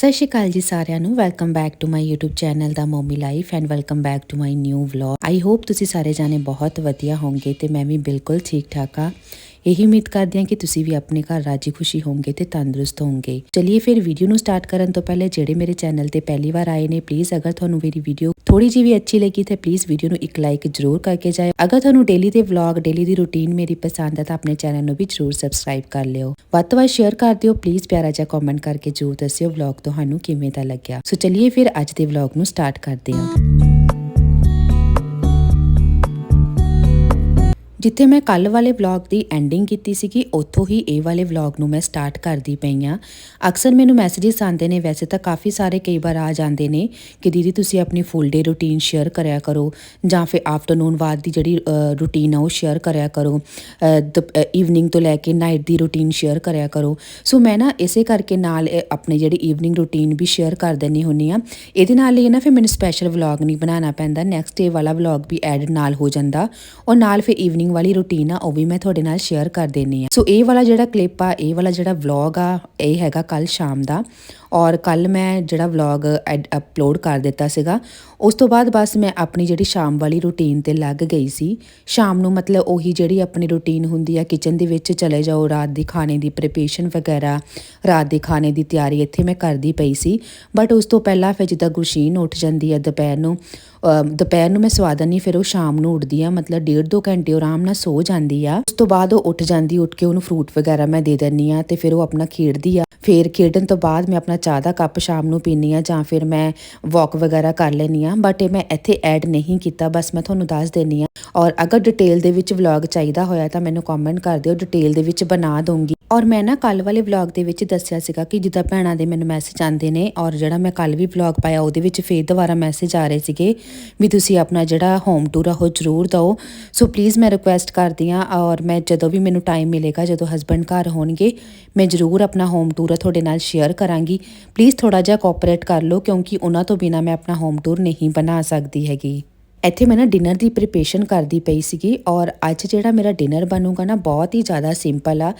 ਸਤਿ ਸ਼੍ਰੀ ਅਕਾਲ ਜੀ ਸਾਰਿਆਂ ਨੂੰ। Welcome back to my YouTube channel the mommy life and welcome back to my new vlog I hope ਤੁਸੀਂ ਸਾਰੇ ਜਾਣੇ ਬਹੁਤ ਵਧੀਆ ਹੋਵੋਗੇ ਤੇ ਮੈਂ ਵੀ ਬਿਲਕੁਲ ਠੀਕ ਠਾਕ ਆ ਇਹੀ ਉਮੀਦ ਕਰਦੇ ਹਾਂ ਕਿ ਤੁਸੀਂ ਵੀ ਆਪਣੇ ਘਰ ਰਾਜੀ ਖੁਸ਼ੀ ਹੋਵੋਗੇ ਤੇ ਤੰਦਰੁਸਤ ਹੋਵੋਗੇ। ਚਲਿਏ ਫਿਰ ਵੀਡੀਓ ਨੂੰ ਸਟਾਰਟ ਕਰਨ ਤੋਂ ਪਹਿਲੇ ਜਿਹੜੇ ਮੇਰੇ ਚੈਨਲ ਤੇ ਪਹਿਲੀ ਵਾਰ ਆਏ ਨੇ ਪਲੀਜ਼ ਅਗਰ ਤੁਹਾਨੂੰ ਮੇਰੀ ਵੀਡੀਓ ਥੋੜੀ ਜਿਹੀ ਵੀ ਅੱਛੀ ਲੱਗੀ ਤੇ ਪਲੀਜ਼ ਵੀਡੀਓ ਨੂੰ ਇੱਕ ਲਾਈਕ ਜ਼ਰੂਰ ਕਰਕੇ ਜਾਇਓ। ਅਗਰ ਤੁਹਾਨੂੰ ਡੇਲੀ ਦੇ ਵਲੌਗ ਡੇਲੀ ਦੀ ਰੁਟੀਨ ਮੇਰੀ ਪਸੰਦ ਹੈ ਤਾਂ ਆਪਣੇ ਚੈਨਲ ਨੂੰ ਵੀ ਜ਼ਰੂਰ ਸਬਸਕ੍ਰਾਈਬ ਕਰ ਲਿਓ। ਵੱਧ ਤੋਂ ਵੱਧ ਸ਼ੇਅਰ ਕਰ ਦਿਓ ਪਲੀਜ਼ ਪਿਆਰਾ ਜਿਹਾ ਕਮੈਂਟ ਕਰਕੇ ਜ਼ਰੂਰ ਦੱਸਿਓ ਵਲੌਗ ਤੁਹਾਨੂੰ ਕਿਵੇਂ ਦਾ ਲੱਗਿਆ। ਸੋ ਚਲਿਏ ਫਿਰ ਅੱਜ ਦੇ ਵਲੌਗ ਨੂੰ ਸਟਾਰਟ ਕਰਦੇ ਹਾਂ। ਜਿੱਥੇ ਮੈਂ ਕੱਲ ਵਾਲੇ ਵਲੌਗ ਦੀ ਐਂਡਿੰਗ ਕੀਤੀ ਸੀਗੀ, ਉੱਥੋਂ ਹੀ ਇਹ ਵਾਲੇ ਵਲੌਗ ਨੂੰ ਮੈਂ ਸਟਾਰਟ ਕਰਦੀ ਪਈ ਆ ਅਕਸਰ ਮੈਨੂੰ ਮੈਸੇजेस ਆਉਂਦੇ ਨੇ, ਵੈਸੇ ਤਾਂ ਕਾਫੀ ਸਾਰੇ ਕਈ ਵਾਰ ਆ ਜਾਂਦੇ ਨੇ ਕਿ ਦੀਦੀ ਤੁਸੀਂ ਆਪਣੀ ਫੁੱਲ ਡੇ ਰੂਟੀਨ ਸ਼ੇਅਰ ਕਰਿਆ ਕਰੋ, ਜਾਂ ਫਿਰ ਆਫਟਰਨੂਨ ਬਾਅਦ ਦੀ ਜਿਹੜੀ ਰੂਟੀਨ ਆ ਉਹ ਸ਼ੇਅਰ ਕਰਿਆ ਕਰੋ ਈਵਨਿੰਗ ਤੋਂ ਲੈ ਕੇ ਨਾਈਟ ਦੀ ਰੂਟੀਨ ਸ਼ੇਅਰ ਕਰਿਆ ਕਰੋ। ਸੋ ਮੈਂ ਨਾ ਇਸੇ ਕਰਕੇ ਨਾਲ ਆਪਣੇ ਜਿਹੜੀ ਈਵਨਿੰਗ ਰੂਟੀਨ ਵੀ ਸ਼ੇਅਰ ਕਰ ਦਿੰਨੀ ਹੁੰਨੀ ਆ ਇਹਦੇ ਨਾਲ ਹੀ ਨਾ ਫਿਰ ਮੈਨੂੰ ਸਪੈਸ਼ਲ ਵਲੌਗ ਨਹੀਂ ਬਣਾਉਣਾ ਪੈਂਦਾ ਨੈਕਸਟ ਡੇ ਵਾਲਾ ਵਲੌਗ ਵੀ ਐਡ ਨਾਲ ਹੋ ਜਾਂਦਾ। ਔਰ ਨਾਲ ਫਿਰ ਈਵਨਿੰਗ ਵਾਲੀ ਰੂਟੀਨ ਆ, ਉਹ ਵੀ ਮੈਂ ਤੁਹਾਡੇ ਨਾਲ ਸ਼ੇਅਰ ਕਰ ਦੇਣੀ ਆ ਸੋ ਇਹ ਵਾਲਾ ਜਿਹੜਾ ਕਲਿੱਪ ਆ, ਇਹ ਵਾਲਾ ਜਿਹੜਾ ਵਲੌਗ ਆ, ਇਹ ਹੈਗਾ ਕੱਲ ਸ਼ਾਮ ਦਾ। ਔਰ ਕੱਲ ਮੈਂ ਜਿਹੜਾ ਵਲੌਗ ਅਪਲੋਡ ਕਰ ਦਿੱਤਾ ਸੀਗਾ, ਉਸ ਤੋਂ ਬਾਅਦ ਬਸ ਮੈਂ ਆਪਣੀ ਜਿਹੜੀ ਸ਼ਾਮ ਵਾਲੀ ਰੂਟੀਨ ਤੇ ਲੱਗ ਗਈ ਸੀ। ਸ਼ਾਮ ਨੂੰ ਮਤਲਬ ਉਹੀ ਜਿਹੜੀ ਆਪਣੀ ਰੂਟੀਨ ਹੁੰਦੀ ਆ ਕਿਚਨ ਦੇ ਵਿੱਚ ਚਲੇ ਜਾਓ, ਰਾਤ ਦੀ ਖਾਣੇ ਦੀ ਪ੍ਰੀਪਰੇਸ਼ਨ ਵਗੈਰਾ, ਰਾਤ ਦੇ ਖਾਣੇ ਦੀ ਤਿਆਰੀ ਇੱਥੇ ਮੈਂ ਕਰਦੀ ਪਈ ਸੀ। ਬਟ ਉਸ ਤੋਂ ਪਹਿਲਾਂ ਫਿਰ ਜਿੱਦਾਂ ਗੁਸ਼ੀਨ ਉੱਠ ਜਾਂਦੀ ਆ ਦੁਪਹਿਰ ਨੂੰ ਦੁਪਹਿਰ ਨੂੰ ਮੈਂ ਸਵਾ ਦਿੰਦੀ ਫਿਰ ਉਹ ਸ਼ਾਮ ਨੂੰ ਉੱਠਦੀ ਆ, ਮਤਲਬ ਡੇਢ ਦੋ ਘੰਟੇ ਆਰਾਮ ਨਾਲ ਸੋ ਜਾਂਦੀ ਆ। ਉਸ ਤੋਂ ਬਾਅਦ ਉਹ ਉੱਠ ਜਾਂਦੀ, ਉੱਠ ਕੇ ਉਹਨੂੰ ਫਰੂਟ ਵਗੈਰਾ ਮੈਂ ਦੇ ਦਿੰਨੀ ਆ ਤੇ ਫਿਰ ਉਹ ਆਪਣਾ ਖੇਡਦੀ ਆ। ਫਿਰ ਖੇਡਣ ਤੋਂ ਬਾਅਦ ਮੈਂ ਆਪਣਾ ਚਾਹ ਦਾ ਕੱਪ ਸ਼ਾਮ ਨੂੰ ਪੀਨੀ ਆ ਜਾਂ ਫਿਰ ਮੈਂ ਵਾਕ ਵਗੈਰਾ ਕਰ ਲੈਣੀ ਆ ਬਟ ਇਹ ਮੈਂ ਇੱਥੇ ਐਡ ਨਹੀਂ ਕੀਤਾ, ਬਸ ਮੈਂ ਤੁਹਾਨੂੰ ਦੱਸ ਦੇਣੀ ਆ ਔਰ ਅਗਰ ਡਿਟੇਲ ਦੇ ਵਿੱਚ ਵਲੌਗ ਚਾਹੀਦਾ ਹੋਇਆ ਤਾਂ ਮੈਨੂੰ ਕਮੈਂਟ ਕਰ ਦਿਓ ਡਿਟੇਲ ਦੇ ਵਿੱਚ ਬਣਾ ਦੂੰਗੀ ਔਰ ਮੈਂ ਨਾ ਕੱਲ ਵਾਲੇ ਵਲੌਗ ਦੇ ਵਿੱਚ ਦੱਸਿਆ ਸੀਗਾ ਕਿ ਜਿੱਦਾਂ ਭੈਣਾਂ ਦੇ ਮੈਨੂੰ ਮੈਸੇਜ ਆਉਂਦੇ ਨੇ ਔਰ ਜਿਹੜਾ ਮੈਂ ਕੱਲ ਵੀ ਵਲੌਗ ਪਾਇਆ ਉਹਦੇ ਵਿੱਚ ਫੇਰ ਦੁਬਾਰਾ ਮੈਸੇਜ ਆ ਰਹੇ ਸੀਗੇ ਵੀ ਤੁਸੀਂ ਆਪਣਾ ਜਿਹੜਾ ਹੋਮ ਟੂਰ ਆ ਉਹ ਜ਼ਰੂਰ ਦਿਓ। ਸੋ ਪਲੀਜ਼ ਮੈਂ ਰਿਕੁਐਸਟ ਕਰਦੀ ਆ ਔਰ ਮੈਂ ਜਦੋਂ ਵੀ ਮੈਨੂੰ ਟਾਈਮ ਮਿਲੇਗਾ, ਜਦੋਂ ਹਸਬੰਡ ਘਰ ਹੋਣਗੇ, ਮੈਂ ਜ਼ਰੂਰ ਆਪਣਾ ਹੋਮ ਟੂਰ ਤੁਹਾਡੇ ਨਾਲ ਸ਼ੇਅਰ ਕਰਾਂਗੀ। ਪਲੀਜ਼ ਥੋੜਾ ਜਿਹਾ ਕੋਆਪਰੇਟ ਕਰ ਲਓ ਕਿਉਂਕਿ ਉਹਨਾਂ ਤੋਂ ਬਿਨਾ ਮੈਂ ਆਪਣਾ ਹੋਮ ਟੂਰ ਨਹੀਂ ਬਣਾ ਸਕਦੀ ਹੈਗੀ। ਇੱਥੇ ਮੈਂ ਨਾ ਡਿਨਰ ਦੀ ਪ੍ਰੀਪੇਸ਼ਨ ਕਰਦੀ ਪਈ ਸੀਗੀ ਔਰ ਅੱਜ ਜਿਹੜਾ ਮੇਰਾ ਡਿਨਰ ਬਣੂਗਾ ਨਾ ਬਹੁਤ ਹੀ ਜ਼ਿਆਦਾ ਸਿੰਪਲ ਆ।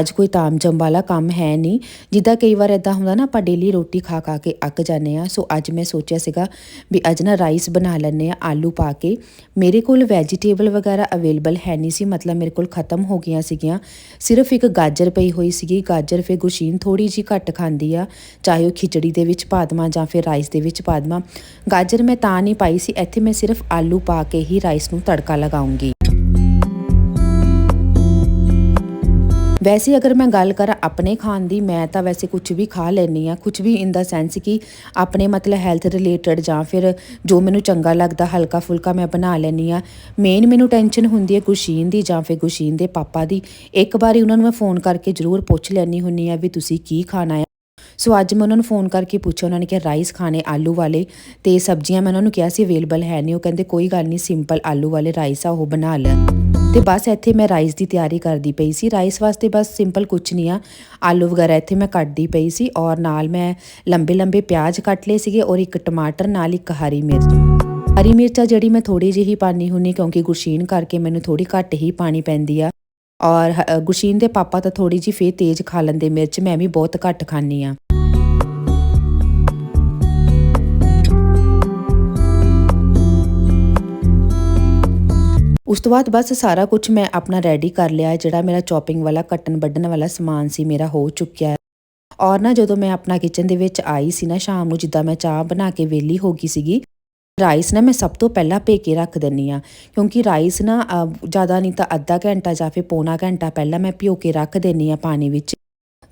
ਅੱਜ ਕੋਈ ਤਾਮਝਮ ਵਾਲਾ ਕੰਮ ਹੈ ਨਹੀਂ। ਜਿੱਦਾਂ ਕਈ ਵਾਰ ਇਦਾਂ ਹੁੰਦਾ ਨਾ, ਆਪਾਂ ਡੇਲੀ ਰੋਟੀ ਖਾ ਖਾ ਕੇ ਅੱਕ ਜਾਂਦੇ ਆ। ਸੋ ਅੱਜ ਮੈਂ ਸੋਚਿਆ ਸੀਗਾ ਵੀ ਅੱਜ ਨਾ ਰਾਈਸ ਬਣਾ ਲੈਣੇ ਆ, ਆਲੂ ਪਾ ਕੇ। ਮੇਰੇ ਕੋਲ ਵੈਜੀਟੇਬਲ ਵਗੈਰਾ ਅਵੇਲੇਬਲ ਹੈ ਨਹੀਂ ਸੀ, ਮਤਲਬ ਮੇਰੇ ਕੋਲ ਖਤਮ ਹੋ ਗਈਆਂ ਸੀਗੀਆਂ। ਸਿਰਫ ਇੱਕ ਗਾਜਰ ਪਈ ਹੋਈ ਸੀਗੀ। ਗਾਜਰ ਫੇ ਗੁਸ਼ੀਨ ਥੋੜੀ ਜੀ ਘੱਟ ਖਾਂਦੀ ਆ, ਚਾਹੇ ਉਹ ਖਿਚੜੀ ਦੇ ਵਿੱਚ ਪਾ ਦੇਵਾਂ ਜਾਂ ਫਿਰ ਰਾਈਸ ਦੇ ਵਿੱਚ ਪਾ ਦੇਵਾਂ। ਗਾਜਰ ਮੈਂ ਤਾਂ ਨਹੀਂ ਪਾਈ ਸੀ। ਇੱਥੇ ਮੈਂ ਸਿਰਫ ਆਲੂ ਪਾ ਕੇ ਹੀ ਰਾਈਸ ਨੂੰ ਤੜਕਾ ਲਗਾਉਂਗੀ ਵੈਸੇ ਅਗਰ ਮੈਂ ਗੱਲ ਕਰਾਂ ਆਪਣੇ ਖਾਣ ਦੀ ਮੈਂ ਤਾਂ ਵੈਸੇ ਕੁਝ ਵੀ ਖਾ ਲੈਣੀ ਆ ਕੁਝ ਵੀ ਇਨ ਦਾ ਸੈਂਸ ਕਿ ਆਪਣੇ ਮਤਲਬ ਹੈਲਥ ਰਿਲੇਟਡ ਜਾਂ ਫਿਰ ਜੋ ਮੈਨੂੰ ਚੰਗਾ ਲੱਗਦਾ ਹਲਕਾ ਫੁਲਕਾ ਮੈਂ ਬਣਾ ਲੈਣੀ ਆ ਮੇਨ ਮੈਨੂੰ ਟੈਨਸ਼ਨ ਹੁੰਦੀ ਹੈ ਗੁਸ਼ੀਨ ਦੀ ਜਾਂ ਫਿਰ ਗੁਸ਼ੀਨ ਦੇ ਪਾਪਾ ਦੀ ਇੱਕ ਵਾਰੀ ਉਹਨਾਂ ਨੂੰ ਮੈਂ ਫੋਨ ਕਰਕੇ ਜ਼ਰੂਰ ਪੁੱਛ ਲੈਣੀ ਹੁੰਨੀ ਆ ਵੀ ਤੁਸੀਂ ਕੀ ਖਾਣਾ ਹੈ ਸੋ ਅੱਜ ਮੈਂ ਉਹਨਾਂ ਨੂੰ ਫੋਨ ਕਰਕੇ ਪੁੱਛਿਆ, ਉਹਨਾਂ ਨੇ ਕਿਹਾ ਰਾਈਸ ਖਾਣੇ ਆਲੂ ਵਾਲੇ ਤੇ ਸਬਜ਼ੀਆਂ, ਮੈਂ ਉਹਨਾਂ ਨੂੰ ਕਿਹਾ ਸੀ ਅਵੇਲੇਬਲ ਹੈ ਨਹੀਂ, ਉਹ ਕਹਿੰਦੇ ਕੋਈ ਗੱਲ ਨਹੀਂ ਸਿੰਪਲ ਆਲੂ ਵਾਲੇ ਰਾਈਸ ਆ, ਉਹ ਬਣਾ ਲੈ। ਤੇ ਬਸ ਇੱਥੇ ਮੈਂ ਰਾਈਸ ਦੀ ਤਿਆਰੀ ਕਰਦੀ ਪਈ ਸੀ। ਰਾਈਸ ਵਾਸਤੇ ਬਸ ਸਿੰਪਲ ਕੁਝ ਨਹੀਂ ਆ। ਆਲੂ ਵਗੈਰਾ ਇੱਥੇ ਮੈਂ ਕੱਟਦੀ ਪਈ ਸੀ ਔਰ ਨਾਲ ਮੈਂ ਲੰਬੇ ਲੰਬੇ ਪਿਆਜ਼ ਕੱਟ ਲਏ ਸੀਗੇ ਔਰ ਇੱਕ ਟਮਾਟਰ, ਨਾਲ ਇੱਕ ਹਰੀ ਮਿਰਚ। ਹਰੀ ਮਿਰਚਾ ਜਿਹੜੀ ਮੈਂ ਥੋੜੀ ਜਿਹੀ ਪਾਣੀ ਹੁੰਨੀ ਕਿਉਂਕਿ ਗੁਰਸ਼ੀਨ ਕਰਕੇ ਮੈਨੂੰ ਥੋੜੀ ਘੱਟ ਹੀ ਪਾਣੀ ਪੈਂਦੀ ਆ। ਔਰ ਗੁਸ਼ੀਨ ਦੇ ਪਾਪਾ ਤਾਂ ਥੋੜੀ ਜਿਹੀ ਫੇਰ ਤੇਜ਼ ਖਾ ਲੈਂਦੇ ਮਿਰਚ, ਮੈਂ ਵੀ ਬਹੁਤ ਘੱਟ ਖਾਂਦੀ ਆ। ਉਸ ਤੋਂ ਬਾਅਦ ਬਸ ਸਾਰਾ ਕੁਝ ਮੈਂ ਆਪਣਾ ਰੈਡੀ ਕਰ ਲਿਆ, ਜਿਹੜਾ ਮੇਰਾ ਚੌਪਿੰਗ ਵਾਲਾ ਕੱਟਣ ਵੱਢਣ ਵਾਲਾ ਸਮਾਨ ਸੀ ਮੇਰਾ ਹੋ ਚੁੱਕਿਆ ਔਰ ਨਾ ਜਦੋਂ ਮੈਂ ਆਪਣਾ ਕਿਚਨ ਦੇ ਵਿੱਚ ਆਈ ਸੀ ਨਾ ਸ਼ਾਮ ਨੂੰ, ਜਿੱਦਾਂ ਮੈਂ ਚਾਹ ਬਣਾ ਕੇ ਵੇਲੀ ਹੋ ਗਈ ਸੀਗੀ ਰਾਈਸ ਨਾ ਮੈਂ ਸਭ ਤੋਂ ਪਹਿਲਾਂ ਭੇ ਕੇ ਰੱਖ ਦਿੰਨੀ ਆ ਕਿਉਂਕਿ ਰਾਈਸ ਨਾ ਜ਼ਿਆਦਾ ਨਹੀਂ ਤਾਂ ਅੱਧਾ ਘੰਟਾ ਜਾਂ ਫਿਰ ਪੌਣਾ ਘੰਟਾ ਪਹਿਲਾਂ ਮੈਂ ਭਿਓ ਕੇ ਰੱਖ ਦਿੰਨੀ ਆ ਪਾਣੀ ਵਿੱਚ।